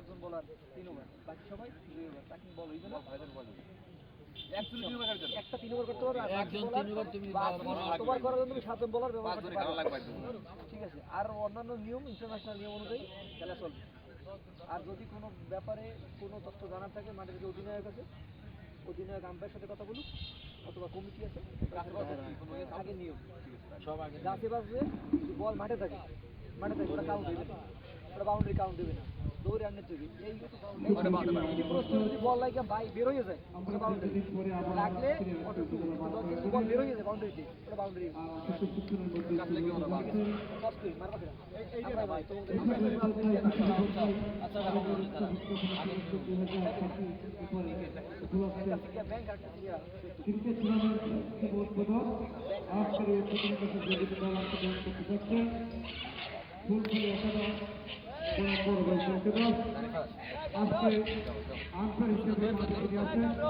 একজন বলার তিন ওভার বাকি সবাই দুই ওভার তাকে বল? ওই জন্য? আর অন্যান্য নিয়ম ইন্টারন্যাশনাল নিয়ম অনুযায়ী খেলা চলবে। আর যদি কোনো ব্যাপারে কোনো তথ্য জানার থাকে মাঠের যে অধিনায়ক আছে অধিনায়ক আম্পায়ের সাথে কথা বলুক অথবা কমিটি আছে আগে নিয়ম। গাছে বল মাঠে থাকে। মাঠে থাকে ওটা ওটা বাউন্ডারি কাউন্ট দেবে না দৌড়ে আনতে তৈরি এই বল লাগে বাই বের হয়ে যায় ওটা বাউন্ডারি লাগলে বল বের হয়ে যায় বাউন্ডারিতে ওটা বাউন্ডারি কাজ Ankara İşletme Belediyesi